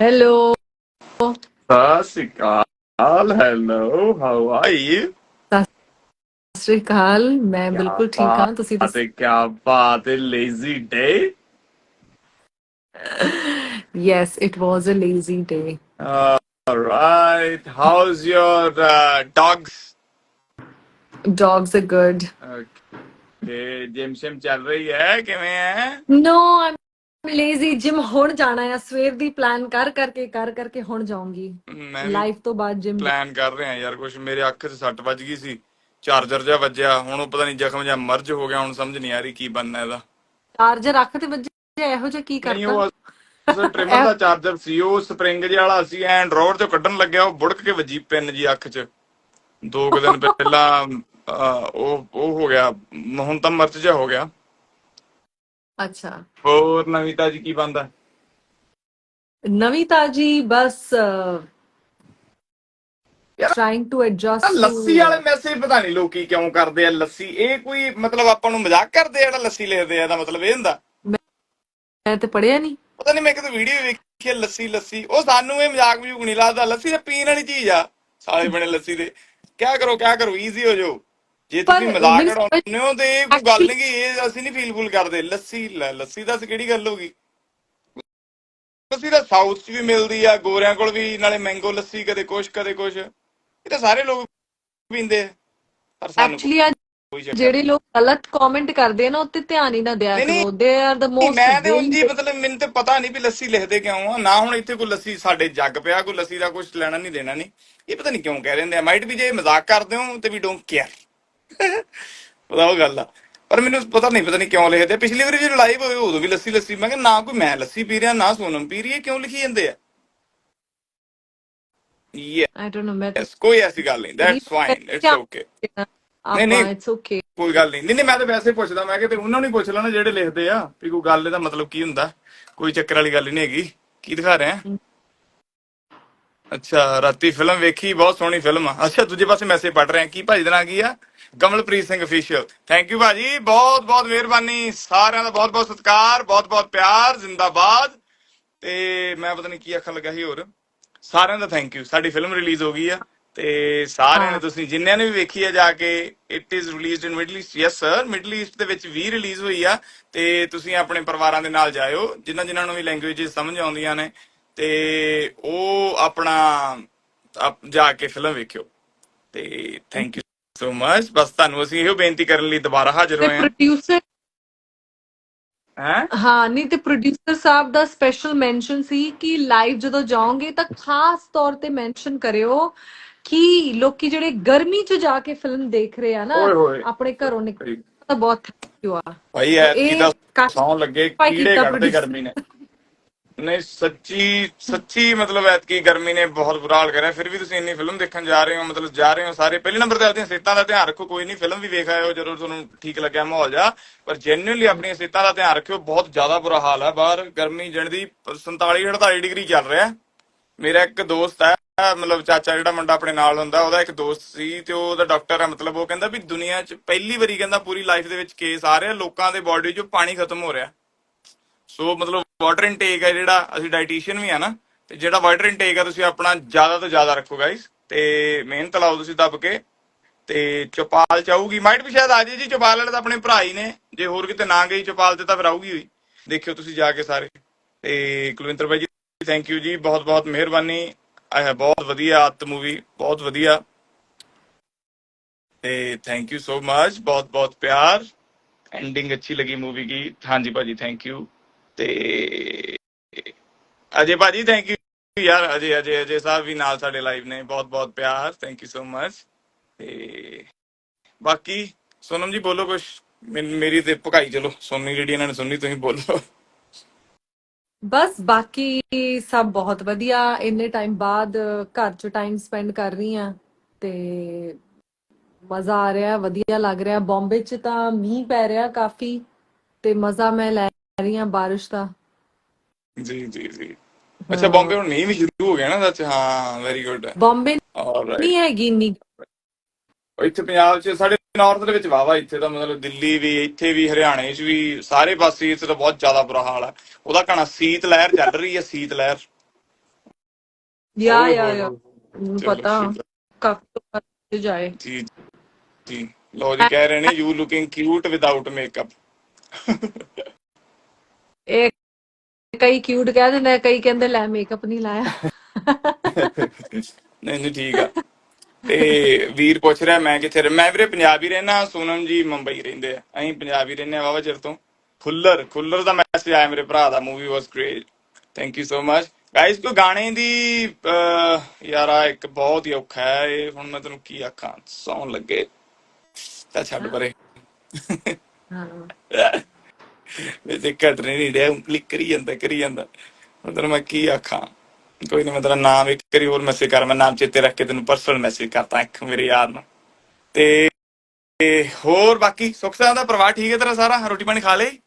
Hello. ਸਤਿ ਸ਼੍ਰੀ ਅਕਾਲ hello how are you ਸਤਿ ਸ਼੍ਰੀ ਅਕਾਲ ਮੈਂ ਕੀ ਬਿਲਕੁਲ ਠੀਕ ਹਾਂ ਬਾਤ ਤੁਸੀਂ ਹੈ ਦੱਸੋ ਕੀ ਬਾਤ ਹੈ lazy day Yes, it was a lazy day. alright how's your uh, dogs Dogs are good. okay gym ਸ਼ਿਮ ਚੱਲ ਰਹੀ ਹੈ ਕਿਵੇਂ ਹੈ No, I'm lazy. Gym ਹੁਣ ਜਾਣਾ ਹੈ ਸਵੇਰ ਦੀ ਪਲਾਨ ਕਰ ਕਰਕੇ ਕਰ ਕਰਕੇ ਹੁਣ ਵੀ ਲਾਈਫ ਤੋਂ ਬਾਅਦ ਜਿਮ ਪਲਾਨ ਕਰ ਰਿਹਾ ਯਾਰ ਕੁਛ ਮੇਰੇ ਅੱਖ 'ਚ ਸੱਟ ਵੱਜ ਗਈ ਸੀ ਚਾਰਜਰ ਜਿਹਾ ਵੱਜਿਆ ਹੁਣ ਉਹ ਪਤਾ ਨਹੀਂ ਜ਼ਖਮ ਜਿਹਾ ਮਰਜ ਹੋ ਗਿਆ ਹੁਣ ਸਮਝ ਨਹੀਂ ਆ ਰਹੀ ਕੀ ਬਣਨਾ ਇਹਦਾ। ਚਾਰਜਰ ਅੱਖ ਤੇ ਵੱਜਿਆ ਇਹੋ ਜਿਹਾ ਕੀ ਨਹੀਂ ਕਰਤਾ ਉਹ ਟ੍ਰਿਮਰ ਦਾ ਚਾਰਜਰ ਸੀ ਉਹ ਸਪਰਿੰਗ ਜਿਹਾ ਵਾਲਾ ਸੀ ਐਂ ਡਰਾਅਰ ਚੋਂ ਕੱਢਣ ਲੱਗਿਆ ਉਹ ਬੁੜਕ ਕੇ ਵੱਜੀ ਪਿੰਨ ਜੀ ਅੱਖ 'ਚ। ਦੋ ਕੁ ਦਿਨ ਪਹਿਲਾਂ ਉਹ ਉਹ ਹੋ ਗਿਆ ਹੁਣ ਤਾਂ ਮਰਚ ਜਿਹਾ ਹੋ ਗਿਆ। ਅੱਛਾ। ਹੋਰ ਨਵੀਂ ਤਾਜੀ ਕੀ ਬੰਦਾ ਨਵੀਂ ਤਾਜੀ ਬਸ ਟ੍ਰਾਈਂਗ ਟੂ ਐਡਜਸਟ ਲੱਸੀ ਵਾਲੇ ਮੈਸੇਜ ਪਤਾ ਨਹੀਂ ਲੋਕੀ ਕਿਉਂ ਕਰਦੇ ਆ ਲੱਸੀ। ਇਹ ਕੋਈ ਮਤਲਬ ਆਪਾਂ ਨੂੰ ਮਜ਼ਾਕ ਕਰਦੇ ਆ ਜਿਹੜਾ ਲੱਸੀ ਲਿਖਦੇ ਆ ਇਹਦਾ ਮਤਲਬ ਇਹ ਹੁੰਦਾ। ਮੈਂ ਤੇ ਪੜਿਆ ਨਹੀਂ ਪਤਾ ਨਹੀਂ ਮੈਂ ਕਿਤੇ ਵੀਡੀਓ ਵੇਖੀ ਆ, ਲੱਸੀ ਲੱਸੀ। ਉਹ ਸਾਨੂੰ ਇਹ ਮਜ਼ਾਕ ਮਜੂਕ ਨਹੀਂ ਲੱਗਦਾ। ਲੱਸੀ ਤਾਂ ਪੀਣ ਵਾਲੀ ਚੀਜ਼ ਆ ਸਾਲੇ ਬਣੇ ਲੱਸੀ ਦੇ। ਕਿਆ ਕਰੋ ਕਿਆ ਕਰੋ ਈਜ਼ੀ ਹੋ ਜਾਓ ਜੇ ਤੁਸੀਂ ਮਜ਼ਾਕ ਉਡਾਉਂਦੇ ਹੋ ਤੇ ਇਹ ਗੱਲ ਨਹੀਂ ਕਿ ਇਹ ਅਸੀਂ ਨਹੀਂ ਫੀਲ ਫੂਲ ਕਰਦੇ। ਲੱਸੀ ਲੱਸੀ ਦਾ ਕਿਹੜੀ ਗੱਲ ਹੋਗੀ ਲੱਸੀ ਤਾਂ ਸਾਊਥ 'ਚ ਵੀ ਮਿਲਦੀ ਆ ਗੋਰਿਆਂ ਕੋਲ ਵੀ ਨਾਲੇ ਮੈਂਗੋ ਲੱਸੀ ਕਦੇ ਕੁਛ ਕਦੇ ਕੁਛ। ਇਹ ਤਾਂ ਸਾਰੇ ਲੋਕ ਪੀਂਦੇ ਆ। ਪਰ ਸਾਨੂੰ ਐਕਚੁਅਲੀ ਜਿਹੜੇ ਲੋਕ ਗਲਤ ਕਮੈਂਟ ਕਰਦੇ ਆ ਨਾ ਉੱਤੇ ਧਿਆਨ ਹੀ ਨਾ ਦਿਆ ਕਰੋ। ਦੇ ਆਰ ਦ ਮੋਸਟ ਮੈਂ ਤੇ ਉਂਝ ਮਤਲਬ ਮੈਨੂੰ ਤੇ ਪਤਾ ਨਹੀਂ ਵੀ ਲੱਸੀ ਲਿਖਦੇ ਕਿਉਂ ਆ। ਨਾ ਹੁਣ ਇੱਥੇ ਕੋਈ ਲੱਸੀ ਸਾਡੇ ਜੱਗ ਪਿਆ ਕੋਈ ਲੱਸੀ ਦਾ ਕੁਝ ਲੈਣਾ ਨਹੀਂ ਦੇਣਾ ਨਹੀਂ ਇਹ ਪਤਾ ਨਹੀਂ ਕਿਉਂ ਕਹਿ ਦਿੰਦੇ ਆ। ਮਾਈਟ ਵੀ ਜੇ ਮਜ਼ਾਕ ਕਰਦੇ ਹੋ ਤੇ ਵੀ ਡੋਂਟ ਕੇਅਰ ਪਤਾ ਉਹ ਗੱਲ ਆ। ਪਰ ਮੈਨੂੰ ਪਤਾ ਨਹੀਂ ਪਤਾ ਨਹੀਂ ਕਿਉਂ ਲਿਖਦੇ। ਪਿਛਲੀ ਵਾਰੀ ਜਦੋਂ ਲਾਈਵ ਹੋਏ ਉਦੋਂ ਵੀ ਲੱਸੀ ਲੱਸੀ। ਮੈਂ ਕਿਹਾ ਨਾ ਕੋਈ ਮੈਂ ਲੱਸੀ ਪੀ ਰਿਹਾ ਨਾ ਸੋਨਮ ਪੀ ਰਹੀ ਹੈ ਕਿਉਂ ਲਿਖੀ ਜਾਂਦੇ ਆ? ਆਈ ਡੋਨਟ ਨੋ ਮੈਂ ਕੋਈ ਐਸੀ ਗੱਲ ਨਹੀਂ ਦੈਟਸ ਫਾਈਨ ਇਟਸ ਓਕੇ ਨਹੀਂ ਨਹੀਂ ਇਟਸ ਓਕੇ ਕੋਈ ਗੱਲ ਨਹੀਂ। ਨਹੀਂ ਨਹੀਂ ਮੈਂ ਤਾਂ ਵੈਸੇ ਪੁੱਛਦਾ ਮੈਂ ਕਿ ਤੇ ਉਹਨਾਂ ਨੂੰ ਹੀ ਪੁੱਛ ਲੈਣਾ ਜਿਹੜੇ ਲਿਖਦੇ ਆ ਵੀ ਕੋਈ ਗੱਲ ਇਹਦਾ ਮਤਲਬ ਕੀ ਹੁੰਦਾ? ਕੋਈ ਚੱਕਰ ਵਾਲੀ ਗੱਲ ਨਹੀਂ ਹੈਗੀ। ਕੀ ਦਿਖਾ ਰਹੇ ਆ? ਅੱਛਾ ਰਾਤੀ ਫਿਲਮ ਵੇਖੀ ਬਹੁਤ ਸੋਹਣੀ ਫਿਲਮ ਆ। ਅੱਛਾ ਦੂਜੇ ਪਾਸੇ ਮੈਸੇਜ ਪੜ ਰਹੇ ਆ। ਕੀ ਭਾਜੀ ਦਾ ਨਾਂ ਕੀ ਆ? Kamalpreet Singh official thank you ਭਾਜੀ ਬਹੁਤ ਬਹੁਤ ਮਿਹਰਬਾਨੀ ਸਾਰਿਆਂ ਦਾ ਬਹੁਤ ਬਹੁਤ ਸਤਿਕਾਰ ਬਹੁਤ ਬਹੁਤ ਪਿਆਰ ਜ਼ਿੰਦਾਬਾਦ। ਤੇ ਮੈਂ ਪਤਾ ਨਹੀਂ ਕੀ ਆਖਣ ਲੱਗਾ ਸੀ ਹੋਰ। ਸਾਰਿਆਂ ਦਾ ਥੈਂਕ ਯੂ ਸਾਡੀ ਫਿਲਮ ਰਿਲੀਜ਼ ਹੋ ਗਈ ਆ ਤੇ ਸਾਰਿਆਂ ਨੇ ਤੁਸੀਂ ਜਿੰਨਿਆਂ ਨੇ ਵੀ ਵੇਖੀ ਆ ਜਾ ਕੇ it is released in middle east yes sir middle east ਦੇ ਵਿੱਚ ਵੀ ਰਿਲੀਜ਼ ਹੋਈ ਆ ਤੇ ਤੁਸੀਂ ਆਪਣੇ ਪਰਿਵਾਰਾਂ ਦੇ ਨਾਲ ਜਾਇਓ। ਜਿਨ੍ਹਾਂ ਜਿਨ੍ਹਾਂ ਨੂੰ ਵੀ ਲੈਂਗੁਏਜਸ ਸਮਝ ਆਉਂਦੀਆਂ ਨੇ ਤੇ ਉਹ ਆਪਣਾ ਆਪ- ਜਾ ਕੇ ਫਿਲਮ ਵੇਖਿਓ। ਤੇ ਥੈਂਕ ਯੂ ਸੋ ਮਚ ਬਸ ਤੁਹਾਨੂੰ ਅਸੀਂ ਇਹੋ ਬੇਨਤੀ ਕਰਨ ਲਈ ਦੁਬਾਰਾ ਹਾਜ਼ਰ ਹੋਏ ਹਾਂ। ਪ੍ਰੋਡਿਊਸਰ ਹੈ? ਹਾਂ ਨਹੀਂ ਤੇ ਪ੍ਰੋਡਿਊਸਰ ਸਾਹਿਬ ਦਾ ਸਪੈਸ਼ਲ ਮੈਂਸ਼ਨ ਸੀ ਕਿ ਲਾਈਵ ਜਦੋਂ ਜਾਓਗੇ ਤਾਂ ਖਾਸ ਤੌਰ ਤੇ ਮੈਂਸ਼ਨ ਕਰਿਓ ਕਿ ਲੋਕੀ ਜਿਹੜੇ ਗਰਮੀ 'ਚ ਜਾ ਕੇ ਫਿਲਮ ਦੇਖ ਰਹੇ ਆ ਨਾ ਓਏ ਹੋਏ। ਆਪਣੇ ਘਰੋਂ ਨਿਕਲ ਤਾਂ ਬਹੁਤ ਥੈਂਕ ਯੂ ਆ। ਭਾਈ ਐਤਕੀ ਇਹ ਕਾਫੀ ਸੌਂ ਲੱਗੇ ਕੀੜੇ ਕੱਢਦੇ ਗਰਮੀ ਨੇ। ਨਹੀਂ, ਸੱਚੀ ਸੱਚੀ ਮਤਲਬ ਐਤਕੀ ਗਰਮੀ ਨੇ ਬਹੁਤ ਬੁਰਾ ਹਾਲ ਕਰਿਆ। ਫਿਰ ਵੀ ਤੁਸੀਂ ਇੰਨੀ ਫਿਲਮ ਦੇਖਣ ਜਾ ਰਹੇ ਹੋ, ਮਤਲਬ ਜਾ ਰਹੇ ਹੋ ਸਾਰੇ। ਪਹਿਲੇ ਨੰਬਰ ਤੇ ਆਪਣੀਆਂ ਸਿਹਤਾਂ ਦਾ ਧਿਆਨ ਰੱਖੋ, ਕੋਈ ਨਹੀਂ ਫਿਲਮ ਵੀ ਵੇਖ ਆਇਓ ਜਦੋਂ ਤੁਹਾਨੂੰ ਠੀਕ ਲੱਗਿਆ ਮਾਹੌਲ ਜਾ। ਪਰ ਜੈਨੂਇਨਲੀ ਆਪਣੀਆਂ ਸਿਹਤਾਂ ਦਾ ਧਿਆਨ ਰੱਖਿਓ, ਬਹੁਤ ਜ਼ਿਆਦਾ ਬੁਰਾ ਹਾਲ ਹੈ ਬਾਹਰ। ਗਰਮੀ ਜਣ ਦੀ 47 48 ਡਿਗਰੀ ਚੱਲ ਰਿਹਾ। ਮੇਰਾ ਇੱਕ ਦੋਸਤ ਹੈ ਮਤਲਬ ਚਾਚਾ ਜਿਹੜਾ ਮੁੰਡਾ ਆਪਣੇ ਨਾਲ ਹੁੰਦਾ, ਉਹਦਾ ਇੱਕ ਦੋਸਤ ਸੀ ਤੇ ਉਹਦਾ ਡਾਕਟਰ ਹੈ ਮਤਲਬ ਉਹ ਕਹਿੰਦਾ ਵੀ ਦੁਨੀਆ 'ਚ ਪਹਿਲੀ ਵਾਰੀ ਕਹਿੰਦਾ ਪੂਰੀ ਲਾਈਫ ਦੇ ਵਿੱਚ ਕੇਸ ਆ ਰਿਹਾ, ਲੋਕਾਂ ਦੇ ਬਾਡੀ 'ਚੋਂ ਪਾਣੀ ਖਤਮ ਹੋ ਰਿਹਾ। ਸੋ ਮਤਲਬ ਵਾਟਰ ਇਨਟੇਕ ਹੈ ਜਿਹੜਾ ਅਸੀਂ ਡਾਈਟੀਸ਼ੀਅਨ ਵੀ ਆ ਨਾ, ਤੇ ਜਿਹੜਾ ਵਾਟਰ ਇਨਟੇਕ ਹੈ ਤੁਸੀਂ ਆਪਣਾ ਜ਼ਿਆਦਾ ਤੋਂ ਜ਼ਿਆਦਾ ਰੱਖੋ ਗਾਇਸ ਤੇ ਮਿਹਨਤ ਲਾਓ ਤੁਸੀਂ ਦੱਬ ਕੇ, ਤੇ ਚੌਪਾਲ ਚਾਹੂਗੀ ਮਾਈਟ ਵੀ ਸ਼ਾਇਦ ਆ ਜੇ ਜੀ ਚੌਪਾਲ ਵਾਲੇ ਤਾਂ ਆਪਣੇ ਭਰਾ ਹੀ ਨੇ, ਜੇ ਹੋਰ ਕਿਤੇ ਨਾ ਗਈ ਚੌਪਾਲ ਤੇ ਤਾਂ ਫਿਰ ਆਊਗੀ ਹੋਈ ਦੇਖਿਓ ਤੁਸੀਂ ਜਾ ਕੇ ਸਾਰੇ। ਤੇ ਕੁਲਵਿੰਦਰ ਭਾਈ ਜੀ ਥੈਂਕ ਯੂ ਜੀ, ਬਹੁਤ ਬਹੁਤ ਮਿਹਰਬਾਨੀ, ਆਹ ਬਹੁਤ ਵਧੀਆ ਅੱਤ ਮੂਵੀ ਬਹੁਤ ਵਧੀਆ। ਤੇ ਥੈਂਕ ਯੂ ਸੋ ਮਚ ਬਹੁਤ ਬਹੁਤ ਪਿਆਰ। ਐਂਡਿੰਗ ਅੱਛੀ ਲੱਗੀ ਮੂਵੀ ਦੀ। ਹਾਂਜੀ ਭਾਜੀ ਥੈਂਕ ਯੂ ਤੇ ਅਜੇ ਭਾਜੀ ਥੈਂਕ ਯੂ ਯਾਰ, ਅਜੇ ਅਜੇ ਅਜੇ ਸਾਹਿਬ ਵੀ ਨਾਲ ਸਾਡੇ ਲਾਈਵ ਨੇ, ਬਹੁਤ ਬਹੁਤ ਪਿਆਰ ਥੈਂਕ ਯੂ ਸੋ ਮਚ ਤੇ ਬਾਕੀ ਸੋਨਮ ਜੀ ਬੋਲੋ ਕੁਝ ਮੇਰੀ ਤੇ ਭਕਾਈ ਚਲੋ ਸੁਣਨੀ ਜਿਹੜੀ ਇਹਨਾਂ ਨੇ ਸੁਣਨੀ ਤੁਸੀਂ ਬੋਲੋ। ਬਸ ਬਾਕੀ ਸਭ ਬਹੁਤ ਵਧੀਆ, ਇੰਨੇ ਟਾਈਮ ਬਾਅਦ ਘਰ 'ਚ ਟਾਈਮ ਸਪੈਂਡ ਕਰ ਰਹੀ ਆ ਤੇ ਮਜ਼ਾ ਆ ਰਿਹਾ, ਵਧੀਆ ਲੱਗ ਰਿਹਾ, ਬੰਬੇ 'ਚ ਤਾਂ ਮੀਂਹ ਪੈ ਰਿਹਾ ਕਾਫੀ ਤੇ ਮਜ਼ਾ ਮੈਂ ਲੈ ਰਹੀ ਆ ਬਾਰਿਸ਼ ਦਾ। ਜੀ ਜੀ ਜੀ। ਅੱਛਾ ਬੰਬੇ ਹੁਣ ਮੀਂਹ ਵੀ ਸ਼ੁਰੂ ਹੋ ਗਿਆ ਨਾ ਸੱਚ? ਹਾਂ ਵੈਰੀ ਗੁੱਡ ਬੰਬੇ ਨਹੀਂ ਹੈਗੀ ਇੰਨੀ। ਇੱਥੇ ਪੰਜਾਬ 'ਚ ਸਾਡੇ ਨਾਰਥ ਦੇ ਵਿੱਚ ਵਾਵਾ ਇੱਥੇ ਤਾਂ ਮਤਲਬ ਦਿੱਲੀ ਵੀ ਇੱਥੇ ਵੀ ਹਰਿਆਣੇ 'ਚ ਵੀ ਸਾਰੇ ਪਾਸੇ ਇੱਥੇ ਤਾਂ ਬਹੁਤ ਜ਼ਿਆਦਾ ਬੁਰਾ ਹਾਲ ਹੈ ਉਹਦਾ ਕਹਣਾ ਸੀਤ ਲਹਿਰ ਚੱਲ ਰਹੀ ਹੈ ਸੀਤ ਲਹਿਰ। ਯਾ ਯਾ ਯਾ। ਪਤਾ। ਕਾਫੀ ਤੋਂ ਜਾਏ। ਜੀ ਜੀ। ਲੋ ਜੀ ਕਹਿ ਰਹੇ ਨੇ you looking cute without makeup ਇਹ ਕਈ ਕਿਊਟ ਕਹਿ ਦਿੰਦੇ ਕਈ ਕਹਿੰਦੇ ਲੈ ਮੇਕਅਪ ਨਹੀਂ ਲਾਇਆ। ਨਹੀਂ ਨਹੀਂ ਠੀਕ ਆ। ਤੇ ਵੀਰ ਪੁੱਛ ਰਿਹਾ ਮੈਂ ਕਿੱਥੇ ਰਹਿ- ਮੈਂ ਵੀਰੇ ਪੰਜਾਬ ਹੀ ਰਹਿਣਾ ਸੋਨਮ ਜੀ ਮੁੰਬਈ ਰਹਿੰਦੇ ਆ। ਅਸੀਂ ਪੰਜਾਬ ਹੀ ਰਹਿੰਦੇ ਆ ਵਾਵਾ ਚਿਰ ਤੋਂ। ਖੁੱਲਰ ਖੁੱਲਰ ਦਾ ਮੈਸੇਜ ਆਇਆ ਮੇਰੇ ਭਰਾ ਦਾ movie was great thank you so much guys ਕੋ ਗਾਣੇ ਦੀ ਅਹ, ਯਾਰ ਆ ਇੱਕ ਬਹੁਤ ਹੀ ਔਖਾ ਹੈ ਇਹ ਹੁਣ ਮੈਂ ਤੈਨੂੰ ਕੀ ਆਖਾਂ ਸੌਣ ਲੱਗੇ। ਤਾਂ ਛੱਡ ਪਰੇ। ਹਾਂ। ਵੈਸੇ ਘਟ ਨਹੀਂ ਰਿਹਾ ਉਂਗਲੀ ਕਰੀ ਜਾਂਦਾ ਕਰੀ ਜਾਂਦਾ। ਮਤਲਬ ਮੈਂ ਕੀ ਆਖਾਂ? ਕੋਈ ਨਾ ਮੈਂ ਤੇਰਾ ਨਾਮ ਇੱਕ ਵਾਰੀ ਹੋਰ ਮੈਸੇਜ ਕਰ ਮੈਂ ਨਾਮ ਚੇਤੇ ਰੱਖ ਕੇ ਤੈਨੂੰ ਪਰਸਨਲ ਮੈਸੇਜ ਕਰਤਾ ਇੱਕ ਮੇਰੇ ਯਾਰ ਨੂੰ। ਤੇ ਤੇ ਹੋਰ ਬਾਕੀ ਸੁੱਖ ਸਾਂ ਦਾ ਪਰਿਵਾਰ ਠੀਕ ਹੈ ਤੇਰਾ ਸਾਰਾ? ਰੋਟੀ ਪਾਣੀ ਖਾ ਲਈ?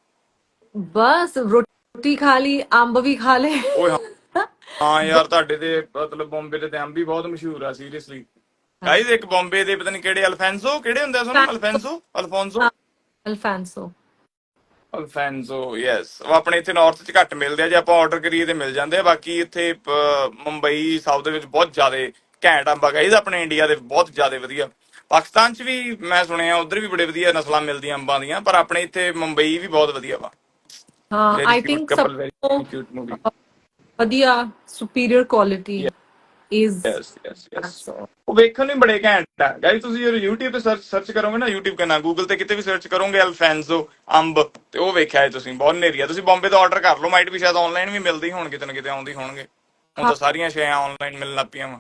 ਬਸ ਰੋਟੀ ਖਾ ਲਈ ਅੰਬ ਵੀ ਖਾ ਲਏ। ਓਏ ਹਾਂ ਹਾਂ ਯਾਰ ਤੁਹਾਡੇ ਦੇ ਮਤਲਬ ਬੰਬੇ ਦੇ ਤੇ ਅੰਬ ਵੀ ਬਹੁਤ ਮਸ਼ਹੂਰ ਆ ਸੀਰੀਅਸਲੀ ਗਾਈਜ਼ ਇੱਕ ਬੰਬੇ ਦੇ ਪਤਾ ਨਹੀਂ ਕਿਹੜੇ ਅਲਫੈਂਸੋ ਕਿਹੜੇ ਹੁੰਦੇ ਆ ਸੋਨੂੰ? ਅਲਫੈਂਸੋ ਅਲਫੋਂਸੋ ਅਲਫਾਂਸੋ ਅਲਫੈਂਜ਼ੋ ਯੈਸ ਉਹ ਆਪਣੇ ਇੱਥੇ ਨਾਰਥ 'ਚ ਘੱਟ ਮਿਲਦੇ ਆ ਜੇ ਆਪਾਂ ਆਰਡਰ ਕਰੀਏ ਤੇ ਮਿਲ ਜਾਂਦੇ ਆ। ਬਾਕੀ ਇੱਥੇ ਮੁੰਬਈ ਸਾਊਥ ਦੇ ਵਿੱਚ ਬਹੁਤ ਜ਼ਿਆਦਾ ਘੈਂਟ ਅੰਬਾ ਗਾਈਜ਼ ਆਪਣੇ ਇੰਡੀਆ ਦੇ ਬਹੁਤ ਜ਼ਿਆਦਾ ਵਧੀਆ। ਪਾਕਿਸਤਾਨ 'ਚ ਵੀ ਮੈਂ ਸੁਣਿਆ ਉਧਰ ਵੀ ਬੜੇ ਵਧੀਆ ਨਸਲਾਂ ਮਿਲਦੀਆਂ ਅੰਬਾਂ ਦੀਆਂ ਪਰ ਆਪਣੇ ਇੱਥੇ ਮੁੰਬਈ ਵੀ ਬਹੁਤ ਵਧੀਆ ਵਾ। ਹਾਂ ਆਈ ਥਿੰਕ ਸਭ ਤੋਂ ਵਧੀਆ superior quality is yes yes yes ਉਹ ਵੇਖਣ ਨੂੰ ਬੜੇ ਘੈਂਟ ਆ। ਗਾਈਜ਼ ਤੁਸੀਂ ਜਦੋਂ YouTube ਤੇ ਸਰਚ ਸਰਚ ਕਰੋਗੇ ਨਾ YouTube ਕਰਨਾ Google ਤੇ ਕਿਤੇ ਵੀ ਸਰਚ ਕਰੋਗੇ ਅਲਫੈਂਜ਼ੋ ਅੰਬ ਤੇ ਉਹ ਵੇਖਿਆ ਹੈ ਤੁਸੀਂ ਬਹੁਤ ਨੇਰੀਆ ਤੁਸੀਂ ਬੰਬੇ ਤੋਂ ਆਰਡਰ ਕਰ ਲਓ ਮਾਈਟ ਵੀ ਸ਼ਾਇਦ ਆਨਲਾਈਨ ਵੀ ਮਿਲਦੀ ਹੋਣ ਕਿਤੇ ਨਾ ਕਿਤੇ ਆਉਂਦੀ ਹੋਣਗੇ। ਹੁਣ ਤਾਂ ਸਾਰੀਆਂ ਸ਼ੈਆਂ ਆਨਲਾਈਨ ਮਿਲਣ ਲੱਗ ਪਈਆਂ ਵਾ।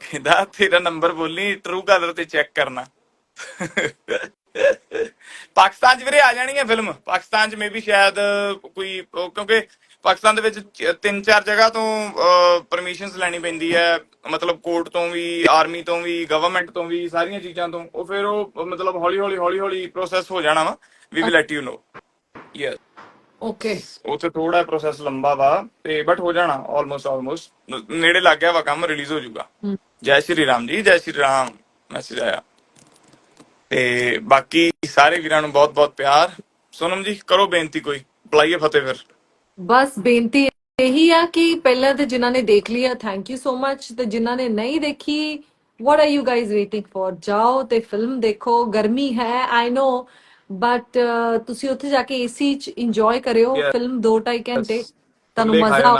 ਕਹਿੰਦਾ ਤੇਰਾ ਨੰਬਰ ਬੋਲੀ ਟਰੂ ਕਲਰ ਤੇ ਚੈੱਕ ਕਰਨਾ। ਪਾਕਿਸਤਾਨ 'ਚ ਵੀਰੇ ਆ ਜਾਣੀ ਹੈ ਫਿਲਮ ਪਾਕਿਸਤਾਨ 'ਚ ਮੇਬੀ ਸ਼ਾਇਦ ਕੋਈ ਕਿਉਂਕਿ ਪਾਕਿਸਤਾਨ ਦੇ ਵਿੱਚ ਤਿੰਨ ਚਾਰ ਜਗ੍ਹਾ ਤੋਂ ਪਰਮਿਸ਼ਨਸ ਲੈਣੀ ਪੈਂਦੀ ਹੈ। ਮਤਲਬ ਕੋਰਟ ਤੋਂ ਵੀ ਆਰਮੀ ਤੋਂ ਵੀ ਗਵਰਨਮੈਂਟ ਤੋਂ ਵੀ ਸਾਰੀਆਂ ਚੀਜ਼ਾਂ ਤੋਂ। ਉਹ ਫਿਰ ਉਹ ਮਤਲਬ ਹੌਲੀ ਹੌਲੀ ਹੌਲੀ ਹੌਲੀ ਪ੍ਰੋਸੈਸ ਹੋ ਜਾਣਾ ਵਾ। We will let you know yes okay ਉੱਥੇ ਥੋੜਾ ਪ੍ਰੋਸੈਸ ਲੰਬਾ ਵਾ ਤੇ ਬਟ ਹੋ ਜਾਣਾ ਆਲਮੋਸਟ ਆਲਮੋਸਟ ਨੇੜੇ ਲੱਗ ਗਿਆ ਵਾ ਕੰਮ ਰਿਲੀਜ਼ ਹੋ ਜਾਊਗਾ। ਜੈ ਸ਼੍ਰੀ ਰਾਮ ਜੀ ਜੈ ਸ਼੍ਰੀ ਰਾਮ। ਮੈਸੇਜ ਆਇਆ। ਤੇ ਬਾਕੀ ਸਾਰੇ ਵੀਰਾਂ ਨੂੰ ਬਹੁਤ ਬਹੁਤ ਪਿਆਰ। ਸੋਨਮ ਜੀ ਕਰੋ ਬੇਨਤੀ ਕੋਈ। ਬੁਲਾਈਏ ਫਤਿਹ ਫਿਰ। ਬਸ ਬੇਨਤੀ ਇਹੀ ਆ ਕਿ ਪਹਿਲਾਂ ਤੇ ਜਿਨ੍ਹਾਂ ਨੇ ਦੇਖ ਲਿਆ ਥੈਂਕ ਯੂ ਸੋ ਮੱਚ ਤੇ ਜਿਨ੍ਹਾਂ ਨੇ ਨਹੀਂ ਦੇਖੀ what are you guys waiting for? ਜਾਓ ਤੇ ਫਿਲਮ ਦੇਖੋ ਗਰਮੀ ਹੈ ਆਈ ਨੋ ਬਟ ਤੁਸੀਂ ਉੱਥੇ ਜਾ ਕੇ ਏਸੀ ਚ ਇੰਜੋਏ ਕਰਿਓ. ਫਿਲਮ 2.5 ਘੰਟੇ ਤੁਹਾਨੂੰ ਮਜ਼ਾ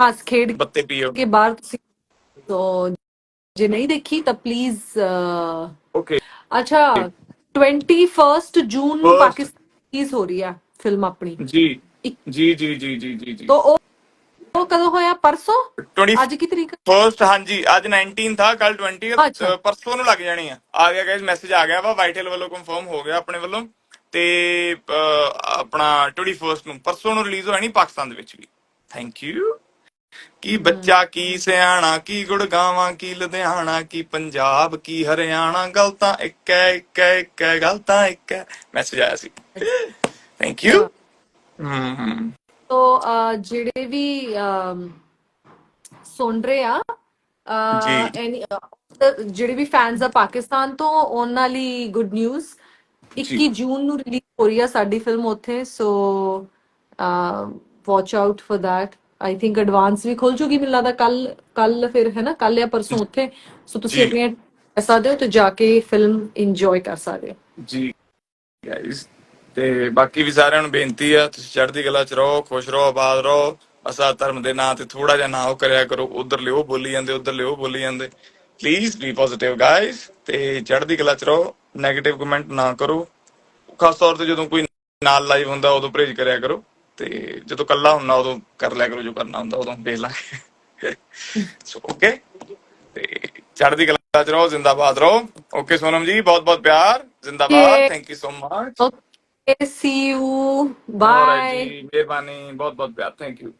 ਹੱਸ ਖੇਡ ਬੱਤੇ ਪੀਓ। ਕੇ ਬਾਹਰ ਤੁਸੀਂ ਤੋ ਜੇ ਨਹੀਂ ਦੇਖੀ ਤਾਂ ਪਲੀਜ਼ ਓਕੇ ਅੱਛਾ 21 ਜੂਨ ਨੂੰ. ਪਾਕਿਸਤਾਨ ਰਿਲੀਜ਼ ਹੋ ਰਹੀ ਆ ਫਿਲਮ ਆਪਣੀ। ਜੀ। ਜੀ ਜੀ ਜੀ ਜੀ ਜੀ ਜੀ। ਤੋ ਉਹ ਉਹ ਕਦੋਂ ਹੋਇਆ? ਪਰਸੋਂ? 21 ਅੱਜ ਕੀ ਤਰੀਕ? ਫਰਸਟ ਹਾਂਜੀ ਅੱਜ 19 ਥਾ ਕੱਲ 20 ਅੱਛਾ। ਅ, ਪਰਸੋਂ ਨੂੰ ਲੱਗ ਜਾਣੀ ਆ। ਆ ਗਿਆ ਗਾਇਸ ਮੈਸੇਜ ਆ ਗਿਆ ਵਾ ਵਾਈਟਲ ਵੱਲੋਂ ਕੰਫਰਮ ਹੋ ਗਿਆ ਆਪਣੇ ਵੱਲੋਂ। ਤੇ ਆਪਣਾ 21 ਨੂੰ ਪਰਸੋਂ ਨੂੰ ਰਿਲੀਜ਼ ਹੋਣੀ ਪਾਕਿਸਤਾਨ ਦੇ ਵਿੱਚ ਵੀ। ਥੈਂਕ ਯੂ ਕੀ ਬੱਚਾ ਕੀ ਸਿਆਣਾ ਕੀ ਗੁੜਗਾਵਾਂ ਕੀ ਲੁਧਿਆਣਾ ਕੀ ਪੰਜਾਬ ਕੀ ਹਰਿਆਣਾ ਗੱਲ ਤਾਂ ਇੱਕ ਹੈ ਇੱਕ ਹੈ ਇੱਕ ਹੈ ਗੱਲ ਤਾਂ ਇੱਕ। ਹੈ ਮੈਸੇਜ ਆਇਆ ਸੀ। ਥੈਂਕ ਯੂ ਹਮ ਤੋ ਜਿਹੜੇ ਵੀ ਸੁਣ ਰਹੇ ਆ ਜੀ। ਜਿਹੜੇ ਵੀ ਫੈਨਸ ਆ ਪਾਕਿਸਤਾਨ ਤੋਂ ਉਹਨਾਂ ਲਈ ਗੁੱਡ ਨਿਊਜ਼ 21 ਜੂਨ ਨੂੰ ਰਿਲੀਜ਼ ਹੋ ਰਹੀ ਆ ਸਾਡੀ ਫਿਲਮ ਉੱਥੇ so watch out for that I think advance ਵੀ ਖੁੱਲ ਜੂਗੀ ਮੈਨੂੰ ਲੱਗਦਾ ਕੱਲ ਕੱਲ ਫਿਰ ਹੈ ਨਾ ਕੱਲ ਜਾਂ ਪਰਸੋਂ ਉੱਥੇ। ਸੋ ਤੁਸੀਂ ਆਪਣੀਆਂ ਸਕਦੇ ਹੋ ਤੇ ਜਾ ਕੇ ਫਿਲਮ ਇੰਜੋਏ ਕਰ ਸਕਦੇ ਹੋ। ਜੀ। ਗਾਇਸ ਤੇ ਬਾਕੀ ਵੀ ਸਾਰਿਆਂ ਨੂੰ ਬੇਨਤੀ ਆ ਤੁਸੀਂ ਚੜ੍ਹਦੀ ਕਲਾ ਚ ਰਹੋ ਖੁਸ਼ ਰਹੋ ਆਬਾਦ ਰਹੋ। ਅਸਾ ਧਰਮ ਦੇ ਨਾਂ ਤੇ ਥੋੜਾ ਜਿਹਾ ਨਾ ਉਹ ਕਰਿਆ ਕਰੋ ਉਧਰ ਲਿਓ ਬੋਲੀ ਜਾਂਦੇ ਉਧਰ ਲਿਓ ਬੋਲੀ ਜਾਂਦੇ। ਪਲੀਜ਼ ਬੀ ਪੋਜ਼ਿਟਿਵ ਗਾਇਸ ਤੇ ਚੜ੍ਹਦੀ ਕਲਾ ਚ ਰਹੋ 네ਗੇਟਿਵ ਕਮੈਂਟ ਨਾ ਕਰੋ। ਖਾਸ ਤੌਰ ਤੇ ਜਦੋਂ ਕੋਈ ਨਾਲ ਲਾਈਵ ਹੁੰਦਾ ਉਦੋਂ ਪਰਹੇਜ਼ ਕਰਿਆ ਕਰੋ। ਤੇ ਜਦੋਂ ਕੱਲਾ ਹੁੰਦਾ ਉਦੋਂ ਕਰ ਲਿਆ ਕਰੋ ਜੋ ਕਰਨਾ ਹੁੰਦਾ ਉਦੋਂ ਦੇਖ ਲਾਂਗੇ। ਸੋ ਓਕੇ ਤੇ ਚੜ੍ਹਦੀ ਕਲਾ ਚ ਰਹੋ ਜ਼ਿੰਦਾਬਾਦ ਰਹੋ। ਓਕੇ ਸੋਨਮ ਜੀ ਬਹੁਤ ਬਹੁਤ ਪਿਆਰ ਜ਼ਿੰਦਾਬਾਦ. Thank you so much see you bye ਜੀ ਮਿਹਰਬਾਨੀ ਬਹੁਤ ਬਹੁਤ ਪਿਆਰ ਥੈਂਕ ਯੂ